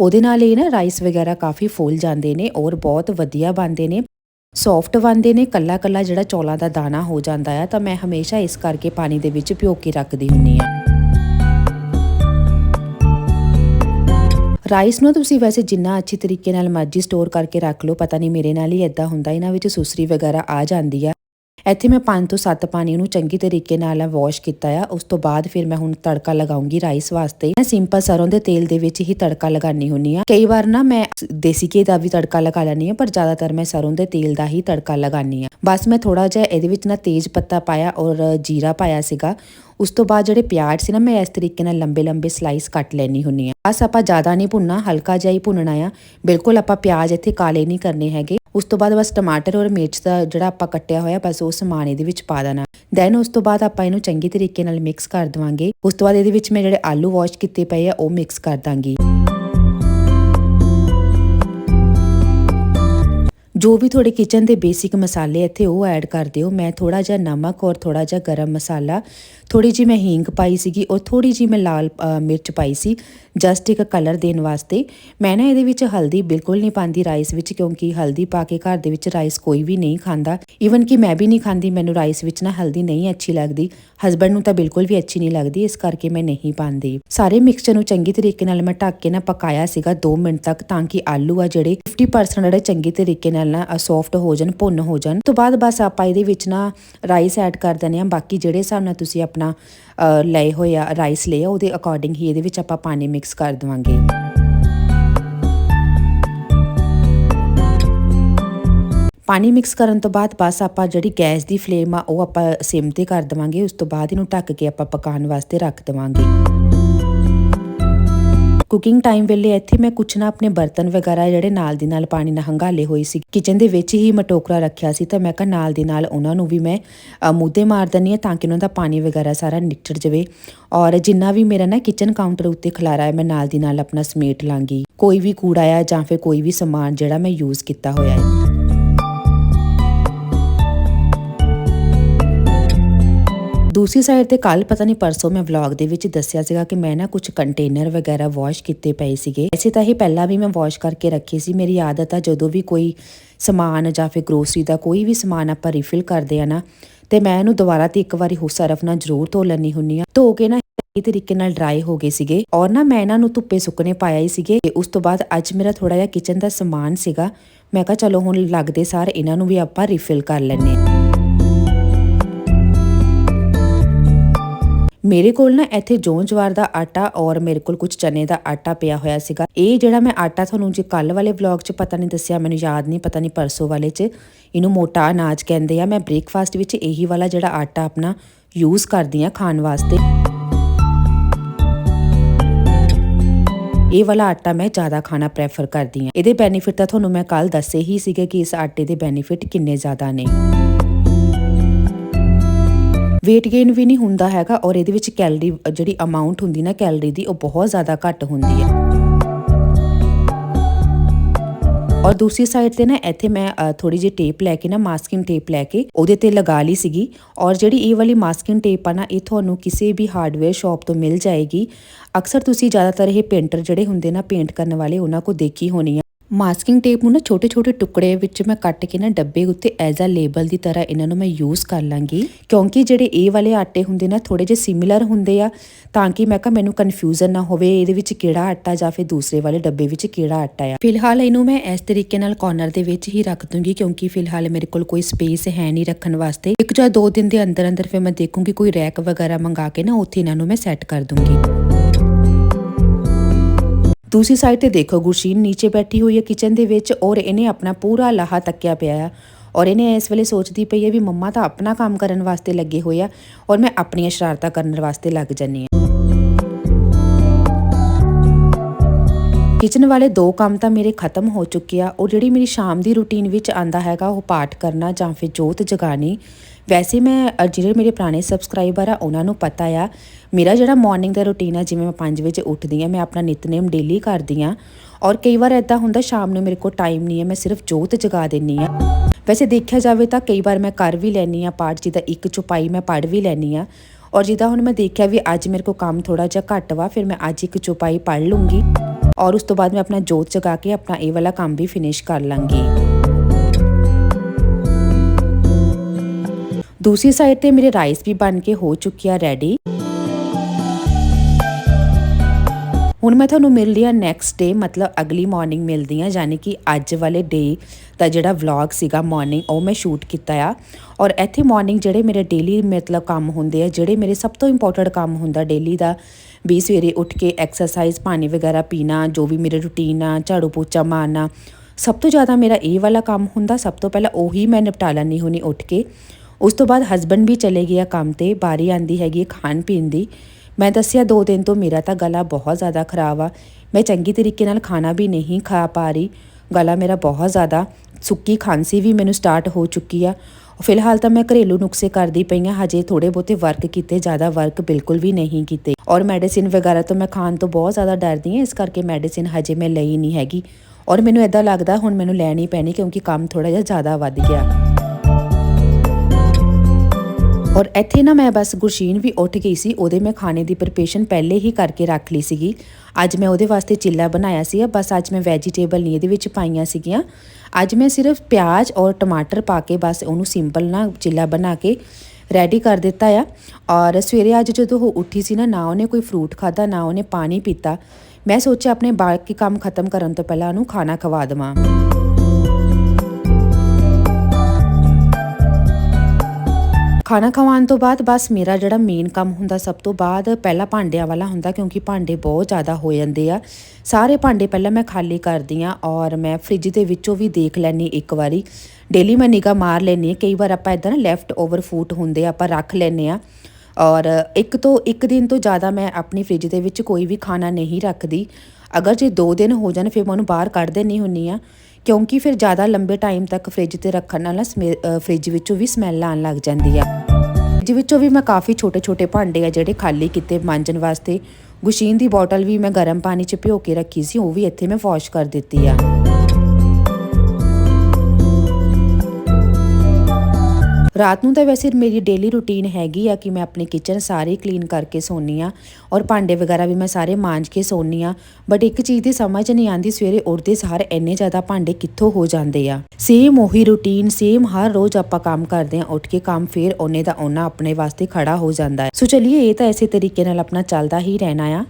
ਉਹਦੇ ਨਾਲ ਇਹ ਨਾ ਰਾਈਸ ਵਗੈਰਾ ਕਾਫੀ ਫੁੱਲ ਜਾਂਦੇ ਨੇ ਔਰ ਬਹੁਤ ਵਧੀਆ ਬਣਦੇ ਨੇ। ਸੌਫਟ ਬਣਦੇ ਨੇ ਕੱਲਾ ਕੱਲਾ ਜਿਹੜਾ ਚੌਲਾਂ ਦਾ ਦਾਣਾ ਹੋ ਜਾਂਦਾ ਆ, ਤਾਂ ਮੈਂ ਹਮੇਸ਼ਾ ਇਸ ਕਰਕੇ ਪਾਣੀ ਦੇ ਵਿੱਚ ਭਿਓ ਕੇ ਰੱਖਦੀ ਹੁੰਨੀ ਆ। ਰਾਈਸ ਨੂੰ ਤੁਸੀਂ ਵੈਸੇ ਜਿੰਨਾ ਅੱਛੀ ਤਰੀਕੇ ਨਾਲ ਮਰਜ਼ੀ ਸਟੋਰ ਕਰਕੇ ਰੱਖ ਲਓ, ਪਤਾ ਨਹੀਂ ਮੇਰੇ ਨਾਲ ਹੀ ਇਦਾਂ ਹੁੰਦਾ, ਇਹਨਾਂ ਵਿੱਚ ਸੁਸਰੀ ਵਗੈਰਾ ਆ ਜਾਂਦੀ ਆ। ਇੱਥੇ ਮੈਂ 5 ਤੋਂ 7 ਪਾਣੀ ਨੂੰ ਚੰਗੀ ਤਰੀਕੇ ਨਾਲ ਵਾਸ਼ ਕੀਤਾ ਆ। ਉਸ ਤੋਂ ਬਾਅਦ ਫਿਰ ਮੈਂ ਹੁਣ ਤੜਕਾ ਲਗਾਉਂਗੀ ਰਾਈਸ ਵਾਸਤੇ। ਮੈਂ ਸਿੰਪਲ ਸਰੋਂ ਦੇ ਤੇਲ ਦੇ ਵਿੱਚ ਹੀ ਤੜਕਾ ਲਗਾਉਣੀ ਹੁੰਨੀ ਆ। ਕਈ ਵਾਰ ਨਾ ਮੈਂ ਦੇਸੀ ਘੀ ਦਾ ਵੀ ਤੜਕਾ ਲਗਾ ਲੈਣੀ ਆ, ਪਰ ਜ਼ਿਆਦਾਤਰ ਮੈਂ ਸਰੋਂ ਦੇ ਤੇਲ ਦਾ ਹੀ ਤੜਕਾ ਲਗਾਉਣੀ ਆ। ਬਸ ਮੈਂ ਥੋੜਾ ਜਿਹਾ ਇਹਦੇ ਵਿੱਚ ਨਾ ਤੇਜ਼ ਪੱਤਾ ਪਾਇਆ ਔਰ ਜੀਰਾ ਪਾਇਆ ਸੀਗਾ। ਉਸ ਤੋਂ ਬਾਅਦ ਜਿਹੜੇ ਪਿਆਜ਼ ਸੀ ਨਾ, ਮੈਂ ਇਸ ਤਰੀਕੇ ਨਾਲ ਲੰਬੇ ਲੰਬੇ ਸਲਾਈਸ ਕੱਟ ਲੈਣੀ ਹੁੰਨੀ ਆ। ਬਸ ਆਪਾਂ ਜ਼ਿਆਦਾ ਨਹੀਂ ਭੁੰਨਣਾ, ਹਲਕਾ ਜਿਹਾ ਹੀ ਭੁੰਨਣਾ ਆ। ਬਿਲਕੁਲ ਆਪਾਂ ਪਿਆਜ਼ ਇੱਥੇ ਕਾਲੇ ਨਹੀਂ ਕਰਨੇ ਹੈਗੇ। ਉਸ ਤੋਂ ਬਾਅਦ ਬਸ ਟਮਾਟਰ ਔਰ ਮਿਰਚ ਦਾ ਜਿਹੜਾ ਆਪਾਂ ਕੱਟਿਆ ਹੋਇਆ, ਬਸ ਉਹ ਸਮਾਨ ਇਹਦੇ ਵਿੱਚ ਪਾ ਦੇਣਾ। ਦੈਨ ਉਸ ਤੋਂ ਬਾਅਦ ਆਪਾਂ ਇਹਨੂੰ ਚੰਗੇ ਤਰੀਕੇ ਨਾਲ ਮਿਕਸ ਕਰ ਦਵਾਂਗੇ। ਉਸ ਤੋਂ ਬਾਅਦ ਇਹਦੇ ਵਿੱਚ ਮੈਂ ਜਿਹੜੇ ਆਲੂ ਵਾਸ਼ ਕੀਤੇ ਪਏ ਆ, ਉਹ ਮਿਕਸ ਕਰ ਦਾਂਗੀ। ਜੋ ਵੀ ਤੁਹਾਡੇ ਕਿਚਨ ਦੇ ਬੇਸਿਕ ਮਸਾਲੇ ਇੱਥੇ ਉਹ ਐਡ ਕਰ ਦਿਓ। ਮੈਂ ਥੋੜਾ ਜਿਹਾ ਨਮਕ ਔਰ ਥੋੜਾ ਜਿਹਾ ਗਰਮ ਮਸਾਲਾ ਥੋੜੀ ਜੀ ਮੈਂ ਹੀਂਗ ਪਾਈ ਸੀਗੀ ਔਰ ਥੋੜੀ ਜੀ ਮੈਂ ਲਾਲ ਮਿਰਚ ਪਾਈ ਸੀ ਜਸਟ ਇੱਕ ਕਲਰ ਦੇਣ ਵਾਸਤੇ। ਮੈਂ ਨਾ ਇਹਦੇ ਵਿੱਚ ਹਲਦੀ ਬਿਲਕੁਲ ਨਹੀਂ ਪਾਉਂਦੀ ਰਾਈਸ ਵਿੱਚ, ਕਿਉਂਕਿ ਹਲਦੀ ਪਾ ਕੇ ਘਰ ਦੇ ਵਿੱਚ ਰਾਈਸ ਕੋਈ ਵੀ ਨਹੀਂ ਖਾਂਦਾ। ਈਵਨ ਕਿ ਮੈਂ ਵੀ ਨਹੀਂ ਖਾਂਦੀ, ਮੈਨੂੰ ਰਾਈਸ ਵਿੱਚ ਨਾ ਹਲਦੀ ਨਹੀਂ ਅੱਛੀ ਲੱਗਦੀ। ਹਸਬੰਡ ਨੂੰ ਤਾਂ ਬਿਲਕੁਲ ਵੀ ਅੱਛੀ ਨਹੀਂ ਲੱਗਦੀ, ਇਸ ਕਰਕੇ ਮੈਂ ਨਹੀਂ ਪਾਉਂਦੀ। ਸਾਰੇ ਮਿਕਸਚਰ ਨੂੰ ਚੰਗੀ ਤਰੀਕੇ ਨਾਲ ਮੈਂ ਢੱਕ ਕੇ ਨਾ ਪਕਾਇਆ ਸੀਗਾ 2 ਮਿੰਟ ਤੱਕ, ਤਾਂ ਕਿ ਆਲੂ ਆ ਜਿਹੜੇ 50% ਜਿਹੜੇ ਚੰਗੇ ਤਰੀਕੇ ਨਾਲ ਨਾ ਸੌਫਟ ਹੋ ਜਾਣ, ਭੁੰਨ ਹੋ ਜਾਣ। ਤੋਂ ਬਾਅਦ ਬਸ ਆਪਾਂ ਇਹਦੇ ਵਿੱਚ ਨਾ ਰਾਈਸ ਐਡ ਕਰ ਦਿੰਦੇ ਆ ਬਾਕੀ ਜਿਹੜੇ ਹਿਸਾਬ ਨਾਲ ਤੁਸੀਂ ਆਪਣਾ ਲਏ ਹੋਏ ਰਾਈਸ ਲਏ ਉਹਦੇ ਅਕੋਰਡਿੰਗ ਹੀ ਇਹਦੇ ਵਿੱਚ ਆਪਾਂ ਪਾਣੀ ਮਿਕਸ ਕਰ ਦਵਾਂਗੇ। ਪਾਣੀ ਮਿਕਸ ਕਰਨ ਤੋਂ ਬਾਅਦ ਬਸ ਆਪਾਂ ਜਿਹੜੀ ਗੈਸ ਦੀ ਫਲੇਮ ਆ, ਉਹ ਆਪਾਂ ਸਿਮ ਤੇ ਕਰ ਦਵਾਂਗੇ। ਉਸ ਤੋਂ ਬਾਅਦ ਇਹਨੂੰ ਢੱਕ ਕੇ ਆਪਾਂ ਪਕਾਉਣ ਵਾਸਤੇ ਰੱਖ ਦਵਾਂਗੇ। ਕੁਕਿੰਗ ਟਾਈਮ ਵੇਲੇ ਇੱਥੇ ਮੈਂ ਕੁਛ ਨਾ ਆਪਣੇ ਬਰਤਨ ਵਗੈਰਾ ਜਿਹੜੇ ਨਾਲ ਦੀ ਨਾਲ ਪਾਣੀ ਨਾਲ ਹੰਗਾਲੇ ਹੋਏ ਸੀ। ਕਿਚਨ ਦੇ ਵਿੱਚ ਹੀ ਮੈਂ ਟੋਕਰਾ ਰੱਖਿਆ ਸੀ ਤਾਂ ਮੈਂ ਕਿਹਾ ਨਾਲ ਦੀ ਨਾਲ ਉਹਨਾਂ ਨੂੰ ਵੀ ਮੈਂ ਅ, ਮੂਧੇ ਮਾਰ ਦਿੰਦੀ ਹਾਂ ਤਾਂ ਕਿ ਉਹਨਾਂ ਦਾ ਪਾਣੀ ਵਗੈਰਾ ਸਾਰਾ ਨਿਕਲ ਜਾਵੇ। ਔਰ ਜਿੰਨਾ ਵੀ ਮੇਰਾ ਨਾ ਕਿਚਨ ਕਾਊਂਟਰ ਉੱਤੇ ਖਲਾਰਾ ਹੈ ਮੈਂ ਨਾਲ ਦੀ ਨਾਲ ਆਪਣਾ ਸਮੇਟ ਲਾਂਗੀ। ਕੋਈ ਵੀ ਕੂੜਾ ਆ ਜਾਂ ਫਿਰ ਕੋਈ ਵੀ ਸਮਾਨ ਜਿਹੜਾ ਮੈਂ ਯੂਜ਼ ਕੀਤਾ ਹੋਇਆ ਹੈ। ਦੂਸਰੀ ਸਾਈਡ ਤੇ ਕੱਲ ਪਤਾ ਨਹੀਂ ਪਰਸੋਂ ਮੈਂ ਵਲੌਗ ਦੇ ਵਿੱਚ ਦੱਸਿਆ ਸੀਗਾ ਕਿ ਮੈਂ ਨਾ ਕੁਝ ਕੰਟੇਨਰ ਵਗੈਰਾ ਵਾਸ਼ ਕੀਤੇ ਪਏ ਸੀਗੇ। ਐਸੇ ਤਾਂ ਇਹ ਪਹਿਲਾਂ ਵੀ ਮੈਂ ਵਾਸ਼ ਕਰਕੇ ਰੱਖੇ ਸੀ। ਮੇਰੀ ਆਦਤ ਆ ਜਦੋਂ ਵੀ ਕੋਈ ਸਮਾਨ ਜਾਂ ਫਿਰ ਗਰੋਸਰੀ ਦਾ ਕੋਈ ਵੀ ਸਮਾਨ ਆਪਾਂ ਰੀਫਿਲ ਕਰਦੇ ਆ ਨਾ, ਤੇ ਮੈਂ ਇਹਨੂੰ ਦੁਬਾਰਾ ਤੇ ਇੱਕ ਵਾਰੀ ਹੋ ਸਰਫ ਨਾਲ ਜ਼ਰੂਰ ਧੋ ਲੈਣੀ ਹੁੰਨੀ ਆ। ਧੋ ਕੇ ਨਾ ਸਹੀ ਤਰੀਕੇ ਨਾਲ ਡਰਾਈ ਹੋ ਗਏ ਸੀਗੇ ਔਰ ਨਾ ਮੈਂ ਇਹਨਾਂ ਨੂੰ ਧੁੱਪੇ ਸੁੱਕਣੇ ਪਾਇਆ ਹੀ ਸੀਗੇ ਤੇ ਉਸ ਤੋਂ ਬਾਅਦ ਅੱਜ ਮੇਰਾ ਥੋੜਾ ਜਿਹਾ ਕਿਚਨ ਦਾ ਸਮਾਨ ਸੀਗਾ। ਮੈਂ ਕਿਹਾ ਚਲੋ ਹੁਣ ਲੱਗਦੇ ਸਾਰ ਇਹਨਾਂ ਨੂੰ ਵੀ ਆਪਾਂ ਰੀਫਿਲ ਕਰ ਲੈਣੇ ਆ ਮੇਰੇ ਕੋਲ ਨਾ ਇੱਥੇ ਜੌਂ ਜਵਾਰ ਦਾ ਆਟਾ ਔਰ ਮੇਰੇ ਕੋਲ ਕੁਝ ਚਨੇ ਦਾ ਆਟਾ ਪਿਆ ਹੋਇਆ ਸੀਗਾ। ਇਹ ਜਿਹੜਾ ਮੈਂ ਆਟਾ ਤੁਹਾਨੂੰ ਜੇ ਕੱਲ ਵਾਲੇ ਵਲੌਗ 'ਚ ਪਤਾ ਨਹੀਂ ਦੱਸਿਆ, ਮੈਨੂੰ ਯਾਦ ਨਹੀਂ, ਪਤਾ ਨਹੀਂ ਪਰਸੋਂ ਵਾਲੇ 'ਚ। ਇਹਨੂੰ ਮੋਟਾ ਅਨਾਜ ਕਹਿੰਦੇ ਆ। ਮੈਂ ਬ੍ਰੇਕਫਾਸਟ ਵਿੱਚ ਇਹੀ ਵਾਲਾ ਜਿਹੜਾ ਆਟਾ ਆਪਣਾ ਯੂਜ਼ ਕਰਦੀ ਆ ਖਾਣ ਵਾਸਤੇ। ਇਹ ਵਾਲਾ ਆਟਾ ਮੈਂ ਜ਼ਿਆਦਾ ਖਾਣਾ ਪ੍ਰੈਫਰ ਕਰਦੀ ਆ। ਇਹਦੇ ਬੈਨੀਫਿਟ ਤਾਂ ਤੁਹਾਨੂੰ ਮੈਂ ਕੱਲ ਦੱਸੇ ਹੀ ਸੀਗੇ ਕਿ ਇਸ ਆਟੇ ਦੇ ਬੈਨੀਫਿਟ ਕਿੰਨੇ ਜ਼ਿਆਦਾ ਨੇ। Weight gain ਵੀ ਨਹੀਂ ਹੁੰਦਾ ਹੈਗਾ ਔਰ ਇਹਦੇ ਵਿੱਚ ਕੈਲਰੀ ਜਿਹੜੀ ਅਮਾਉਂਟ ਹੁੰਦੀ ਨਾ ਕੈਲਰੀ ਦੀ, ਉਹ ਬਹੁਤ ਜ਼ਿਆਦਾ ਘੱਟ ਹੁੰਦੀ ਹੈ। ਔਰ ਦੂਸਰੀ ਸਾਈਡ ਤੇ ਨਾ ਇੱਥੇ ਮੈਂ ਥੋੜੀ ਜਿਹੀ ਟੇਪ ਲੈ ਕੇ ਨਾ ਮਾਸਕਿੰਗ ਟੇਪ ਲੈ ਕੇ ਉਹਦੇ ਤੇ ਲਗਾ ਲਈ ਸੀਗੀ। ਔਰ ਜਿਹੜੀ ਇਹ ਵਾਲੀ ਮਾਸਕਿੰਗ ਟੇਪ ਆ ਨਾ, ਇਹ ਤੁਹਾਨੂੰ ਕਿਸੇ ਵੀ ਹਾਰਡਵੇਅਰ ਸ਼ਾਪ ਤੋਂ ਮਿਲ ਜਾਏਗੀ। ਅਕਸਰ ਤੁਸੀਂ ਜ਼ਿਆਦਾਤਰ ਇਹ ਪੇਂਟਰ ਜਿਹੜੇ ਹੁੰਦੇ ਨਾ ਪੇਂਟ ਕਰਨ ਵਾਲੇ, ਉਹਨਾਂ ਕੋ ਦੇਖੀ ਹੋਣੀ ਆ। ਮਾਸਕਿੰਗ ਟੇਪ ਨੂੰ ਨਾ ਛੋਟੇ ਛੋਟੇ ਟੁਕੜੇ ਵਿੱਚ ਮੈਂ ਕੱਟ ਕੇ ਨਾ ਡੱਬੇ ਉੱਤੇ ਐਜ਼ ਅ ਲੇਬਲ ਦੀ ਤਰ੍ਹਾਂ ਇਹਨਾਂ ਨੂੰ ਮੈਂ ਯੂਜ਼ ਕਰ ਲਾਂਗੀ। ਕਿਉਂਕਿ ਜਿਹੜੇ ਇਹ ਵਾਲੇ ਆਟੇ ਹੁੰਦੇ ਨਾ ਥੋੜੇ ਜਿਹੇ ਸਿਮਿਲਰ ਹੁੰਦੇ ਆ, ਤਾਂ ਕਿ ਮੈਂ ਕਿਹਾ ਮੈਨੂੰ ਕਨਫਿਊਜ਼ਨ ਨਾ ਹੋਵੇ ਇਹਦੇ ਵਿੱਚ ਕਿਹੜਾ ਆਟਾ ਜਾਂ ਫਿਰ ਦੂਸਰੇ ਵਾਲੇ ਡੱਬੇ ਵਿੱਚ ਕਿਹੜਾ ਆਟਾ ਆ। ਫਿਲਹਾਲ ਇਹਨੂੰ ਮੈਂ ਇਸ ਤਰੀਕੇ ਨਾਲ ਕੋਰਨਰ ਦੇ ਵਿੱਚ ਹੀ ਰੱਖ ਦੂੰਗੀ, ਕਿਉਂਕਿ ਫਿਲਹਾਲ ਮੇਰੇ ਕੋਲ ਕੋਈ ਸਪੇਸ ਹੈ ਨਹੀਂ ਰੱਖਣ ਵਾਸਤੇ। ਇੱਕ ਜਾਂ ਦੋ ਦਿਨ ਦੇ ਅੰਦਰ ਅੰਦਰ ਫਿਰ ਮੈਂ ਦੇਖੂੰਗੀ ਕੋਈ ਰੈਕ ਵਗੈਰਾ ਮੰਗਾ ਕੇ ਨਾ, ਉੱਥੇ ਇਹਨਾਂ ਨੂੰ ਮੈਂ ਸੈੱਟ ਕਰ ਦੂੰਗੀ। ਦੂਸਰੀ ਸਾਈਡ ਤੇ ਦੇਖੋ, ਗੁਰਸ਼ੀਨ ਨੀਚੇ ਬੈਠੀ ਹੋਈ ਹੈ ਕਿਚਨ ਦੇ ਵਿੱਚ ਔਰ ਇਹਨੇ ਆਪਣਾ ਪੂਰਾ ਲਾਹਾ ਤੱਕਿਆ ਪਿਆ ਆ। ਔਰ ਇਹਨੇ ਇਸ ਵੇਲੇ ਸੋਚਦੀ ਪਈ ਹੈ ਵੀ ਮੰਮਾ ਤਾਂ ਆਪਣਾ ਕੰਮ ਕਰਨ ਵਾਸਤੇ ਲੱਗੇ ਹੋਏ ਆ ਔਰ ਮੈਂ ਆਪਣੀਆਂ ਸ਼ਰਾਰਤਾਂ ਕਰਨ ਵਾਸਤੇ ਲੱਗ ਜੰਨੀ ਆ ਕਿਚਨ ਵਾਲੇ ਦੋ ਕੰਮ ਤਾਂ ਮੇਰੇ ਖਤਮ ਹੋ ਚੁੱਕੇ ਆ। ਔਰ ਜਿਹੜੀ ਮੇਰੀ ਸ਼ਾਮ ਦੀ ਰੁਟੀਨ ਵਿੱਚ ਆਂਦਾ ਹੈਗਾ, ਉਹ ਪਾਠ ਕਰਨਾ ਜਾਂ ਫਿਰ ਜੋਤ ਜਗਾਣੀ ਵੈਸੇ ਮੈਂ ਜਿਹੜੇ ਮੇਰੇ ਪੁਰਾਣੇ ਸਬਸਕ੍ਰਾਈਬਰ ਆ, ਉਹਨਾਂ ਨੂੰ ਪਤਾ ਆ, ਮੇਰਾ ਜਿਹੜਾ ਮਾਰਨਿੰਗ ਦਾ ਰੁਟੀਨ ਆ, ਜਿਵੇਂ ਮੈਂ 5 ਵਜੇ ਉੱਠਦੀ ਆ, ਮੈਂ ਆਪਣਾ ਨਿਤਨੇਮ ਡੇਲੀ ਕਰਦੀ ਆ, ਔਰ ਕਈ ਵਾਰ ਐਦਾਂ ਹੁੰਦਾ ਸ਼ਾਮ ਨੂੰ ਮੇਰੇ ਕੋਲ ਟਾਈਮ ਨਹੀਂ ਹੈ ਮੈਂ ਸਿਰਫ ਜੋਤ ਜਗਾ ਦਿੰਨੀ ਆ। ਵੈਸੇ ਦੇਖਿਆ ਜਾਵੇ ਤਾਂ ਕਈ ਵਾਰ ਮੈਂ ਕਰ ਵੀ ਲੈਣੀ ਆ ਪਾਠ ਜਿਹਦਾ ਇੱਕ ਚੁਪਾਈ ਮੈਂ ਪੜ ਵੀ ਲੈਣੀ ਆ, ਔਰ ਜਿੱਦਾਂ ਹੁਣ ਮੈਂ ਦੇਖਿਆ ਵੀ ਅੱਜ ਮੇਰੇ ਕੋਲ ਕੰਮ ਥੋੜਾ ਜਿਹਾ ਘੱਟ ਵਾ, ਫਿਰ ਮੈਂ ਅੱਜ ਇੱਕ ਚੁਪਾਈ ਪੜ ਲੂੰਗੀ, ਔਰ ਉਸ ਤੋਂ ਬਾਅਦ ਮੈਂ ਆਪਣਾ ਜੋਤ ਜਗਾ ਕੇ ਆਪਣਾ ਇਹ ਵਾਲਾ ਕੰਮ ਵੀ ਫਿਨਿਸ਼ ਕਰ ਲਾਂਗੀ। ਦੂਸਰੀ ਸਾਈਡ ਤੇ ਮੇਰੇ ਰਾਈਸ ਵੀ ਬਣ ਕੇ ਹੋ ਚੁੱਕਿਆ ਰੈਡੀ ਹੁਣ ਮੈਂ ਤੁਹਾਨੂੰ ਮਿਲਦੀ ਆ ਨੈਕਸਟ ਡੇ ਮਤਲਬ ਅਗਲੀ ਮਾਰਨਿੰਗ ਮਿਲਦੀ ਆ, ਯਾਨੀ ਕਿ ਅੱਜ ਵਾਲੇ ਡੇ ਦਾ ਜਿਹੜਾ ਵਲੌਗ ਸੀਗਾ ਮਾਰਨਿੰਗ ਉਹ ਮੈਂ ਸ਼ੂਟ ਕੀਤਾ ਆ। ਔਰ ਇੱਥੇ ਮਾਰਨਿੰਗ ਜਿਹੜੇ ਮੇਰੇ ਡੇਲੀ ਮਤਲਬ ਕੰਮ ਹੁੰਦੇ ਆ, ਜਿਹੜੇ ਮੇਰੇ ਸਭ ਤੋਂ ਇੰਪੋਰਟੈਂਟ ਕੰਮ ਹੁੰਦਾ ਡੇਲੀ ਦਾ, ਵੀ ਸਵੇਰੇ ਉੱਠ ਕੇ ਐਕਸਰਸਾਈਜ਼ ਪਾਣੀ ਵਗੈਰਾ ਪੀਣਾ, ਜੋ ਵੀ ਮੇਰੇ ਰੁਟੀਨ ਆ, ਝਾੜੂ ਪੋਚਾ ਮਾਰਨਾ, ਸਭ ਤੋਂ ਜ਼ਿਆਦਾ ਮੇਰਾ ਇਹ ਵਾਲਾ ਕੰਮ ਹੁੰਦਾ, ਸਭ ਤੋਂ ਪਹਿਲਾਂ ਉਹੀ ਮੈਂ ਨਿਪਟਾ ਲੈਂਦੀ ਹੁੰਦੀ ਉੱਠ ਕੇ। ਉਸ ਤੋਂ ਬਾਅਦ ਹਸਬੰਡ ਵੀ ਚਲੇ ਗਿਆ ਕੰਮ ਤੇ ਬਾਰੀ ਆਂਦੀ ਹੈਗੀ ਖਾਣ ਪੀਣ ਦੀ। ਮੈਂ ਦੱਸਿਆ ਦੋ ਦਿਨ ਤੋਂ ਮੇਰਾ ਤਾਂ ਗਲਾ ਬਹੁਤ ਜ਼ਿਆਦਾ ਖਰਾਬ ਆ। ਮੈਂ ਚੰਗੀ ਤਰੀਕੇ ਨਾਲ ਖਾਣਾ ਵੀ ਨਹੀਂ ਖਾ ਪਾ ਰਹੀ। ਗਲਾ ਮੇਰਾ ਬਹੁਤ ਜ਼ਿਆਦਾ ਸੁੱਕੀ ਖਾਂਸੀ ਵੀ ਮੈਨੂੰ ਸਟਾਰਟ ਹੋ ਚੁੱਕੀ ਆ। ਫਿਲਹਾਲ ਤਾਂ ਮੈਂ ਘਰੇਲੂ ਨੁਕਸੇ ਕਰਦੀ ਪਈ ਹਾਂ ਹਜੇ ਥੋੜੇ ਬਹੁਤੇ ਵਰਕ ਕੀਤੇ, ਜ਼ਿਆਦਾ ਵਰਕ ਬਿਲਕੁਲ ਵੀ ਨਹੀਂ ਕੀਤੇ। ਔਰ ਮੈਡੀਸਿਨ ਵਗੈਰਾ ਤੋਂ ਮੈਂ ਖਾਣ ਤੋਂ ਬਹੁਤ ਜ਼ਿਆਦਾ ਡਰਦੀ ਹਾਂ ਇਸ ਕਰਕੇ ਮੈਡੀਸਿਨ ਹਜੇ ਮੈਂ ਲਈ ਨਹੀਂ ਹੈਗੀ। ਔਰ ਮੈਨੂੰ ਇਦਾਂ ਲੱਗਦਾ ਹੁਣ ਮੈਨੂੰ ਲੈਣੀ ਪੈਣੀ ਕਿਉਂਕਿ ਕੰਮ ਥੋੜਾ ਜਿਹਾ ਜ਼ਿਆਦਾ ਵੱਧ ਗਿਆ। ਔਰ ਇੱਥੇ ਨਾ ਮੈਂ ਬਸ ਗੁਰਸ਼ੀਨ ਵੀ ਉੱਠ ਗਈ ਸੀ, ਉਹਦੇ ਮੈਂ ਖਾਣੇ ਦੀ ਪ੍ਰਿਪਰੇਸ਼ਨ ਪਹਿਲੇ ਹੀ ਕਰਕੇ ਰੱਖ ਲਈ ਸੀਗੀ। ਅੱਜ ਮੈਂ ਉਹਦੇ ਵਾਸਤੇ ਚਿੱਲਾ ਬਣਾਇਆ ਸੀ ਬਸ ਅੱਜ ਮੈਂ ਵੈਜੀਟੇਬਲ ਨਹੀਂ ਇਹਦੇ ਵਿੱਚ ਪਾਈਆਂ ਸੀਗੀਆਂ। ਅੱਜ ਮੈਂ ਸਿਰਫ ਪਿਆਜ਼ ਔਰ ਟਮਾਟਰ ਪਾ ਕੇ ਬਸ ਉਹਨੂੰ ਸਿੰਪਲ ਨਾ ਚਿੱਲਾ ਬਣਾ ਕੇ ਰੈਡੀ ਕਰ ਦਿੱਤਾ ਆ। ਔਰ ਸਵੇਰੇ ਅੱਜ ਜਦੋਂ ਉਹ ਉੱਠੀ ਸੀ ਨਾ ਨਾ ਉਹਨੇ ਕੋਈ ਫਰੂਟ ਖਾਦਾ ਨਾ ਉਹਨੇ ਪਾਣੀ ਪੀਤਾ। ਮੈਂ ਸੋਚਿਆ ਆਪਣੇ ਬਾਕੀ ਕੰਮ ਖਤਮ ਕਰਨ ਤੋਂ ਪਹਿਲਾਂ ਉਹਨੂੰ ਖਾਣਾ ਖਵਾ ਦੇਵਾਂ। ਖਾਣਾ ਖਵਾਉਣ ਤੋਂ ਬਾਅਦ ਬਸ ਮੇਰਾ ਜਿਹੜਾ ਮੇਨ ਕੰਮ ਹੁੰਦਾ ਸਭ ਤੋਂ ਬਾਅਦ ਪਹਿਲਾ ਭਾਂਡਿਆਂ ਵਾਲਾ ਹੁੰਦਾ ਕਿਉਂਕਿ ਭਾਂਡੇ ਬਹੁਤ ਜ਼ਿਆਦਾ ਹੋ ਜਾਂਦੇ ਆ। ਸਾਰੇ ਭਾਂਡੇ ਪਹਿਲਾਂ ਮੈਂ ਖਾਲੀ ਕਰਦੀ ਆ ਔਰ ਮੈਂ ਫ੍ਰਿਜ ਦੇ ਵਿੱਚੋਂ ਵੀ ਦੇਖ ਲੈਣੀ ਇੱਕ ਵਾਰੀ। ਡੇਲੀ ਮੈਂ ਨਿਗਾ ਮਾਰ ਲੈਣੀ ਕਈ ਵਾਰ ਆਪਾਂ ਇਦਾਂ ਨਾ ਲੈਫਟ ਓਵਰ ਫੂਡ ਹੁੰਦੇ ਆਪਾਂ ਰੱਖ ਲੈਨੇ ਆ ਔਰ ਇੱਕ ਤੋਂ ਇੱਕ ਦਿਨ ਤੋਂ ਜ਼ਿਆਦਾ ਮੈਂ ਆਪਣੀ ਫ੍ਰਿਜ ਦੇ ਵਿੱਚ ਕੋਈ ਵੀ ਖਾਣਾ ਨਹੀਂ ਰੱਖਦੀ। ਅਗਰ ਜੇ 2 ਦਿਨ ਹੋ ਜਾਣ, ਫਿਰ ਮੈਂ ਉਹਨੂੰ ਬਾਹਰ ਕੱਢ ਦੇਣੀ ਹੁੰਨੀ ਆ ਕਿਉਂਕਿ ਫਿਰ ਜ਼ਿਆਦਾ ਲੰਬੇ ਟਾਈਮ ਤੱਕ ਫ੍ਰਿਜ ਤੇ ਰੱਖਣ ਨਾਲ ਨਾ ਸਮੈ- ਫ੍ਰਿਜ ਵਿੱਚੋਂ ਵੀ ਸਮੈਲ ਆਉਣ ਲੱਗ ਜਾਂਦੀ ਆ। ਫ੍ਰਿਜ ਵਿੱਚੋਂ ਵੀ ਮੈਂ ਕਾਫੀ ਛੋਟੇ-ਛੋਟੇ ਭਾਂਡੇ ਆ ਜਿਹੜੇ ਖਾਲੀ ਕੀਤੇ ਮਾਂਜਣ ਵਾਸਤੇ। ਗੁਸ਼ੀਨ ਦੀ ਬੋਟਲ ਵੀ ਮੈਂ ਗਰਮ ਪਾਣੀ 'ਚ ਭਿਓ ਕੇ ਰੱਖੀ ਸੀ, ਉਹ ਵੀ ਇੱਥੇ ਮੈਂ ਵਾਸ਼ ਕਰ ਦਿੱਤੀ ਆ। ਰਾਤ ਨੂੰ ਤਾਂ ਵੈਸੇ ਮੇਰੀ ਡੇਲੀ ਰੁਟੀਨ ਹੈਗੀ ਆ ਕਿ ਮੈਂ ਆਪਣੀ ਕਿਚਨ ਸਾਰੀ ਕਲੀਨ ਕਰਕੇ ਸੌਂਦੀ ਆ ਔਰ ਭਾਂਡੇ ਵਗੈਰਾ ਵੀ ਮੈਂ ਸਾਰੇ ਮਾਂਜ ਕੇ ਸੌਂਦੀ ਆ ਬਟ ਇੱਕ ਚੀਜ਼ ਦੀ ਸਮਝ ਨਹੀਂ ਆਂਦੀ ਸਵੇਰੇ ਉੱਠਦੇ ਸਾਰ ਇੰਨੇ ਜ਼ਿਆਦਾ ਭਾਂਡੇ ਕਿੱਥੋਂ ਹੋ ਜਾਂਦੇ ਆ? ਸੇਮ ਉਹੀ ਰੁਟੀਨ ਸੇਮ ਹਰ ਰੋਜ਼ ਆਪਾਂ ਕੰਮ ਕਰਦੇ ਆ ਉੱਠ ਕੇ ਕੰਮ ਫੇਰ ਉਹਨੇ ਦਾ ਉਹਨਾਂ ਆਪਣੇ ਵਾਸਤੇ ਖੜਾ ਹੋ ਜਾਂਦਾ ਹੈ। ਸੋ ਚਲਿਏ, ਇਹ ਤਾਂ ਇਸੇ ਤਰੀਕੇ ਨਾਲ ਆਪਣਾ ਚੱਲਦਾ ਹੀ ਰਹਿਣਾ ਆ।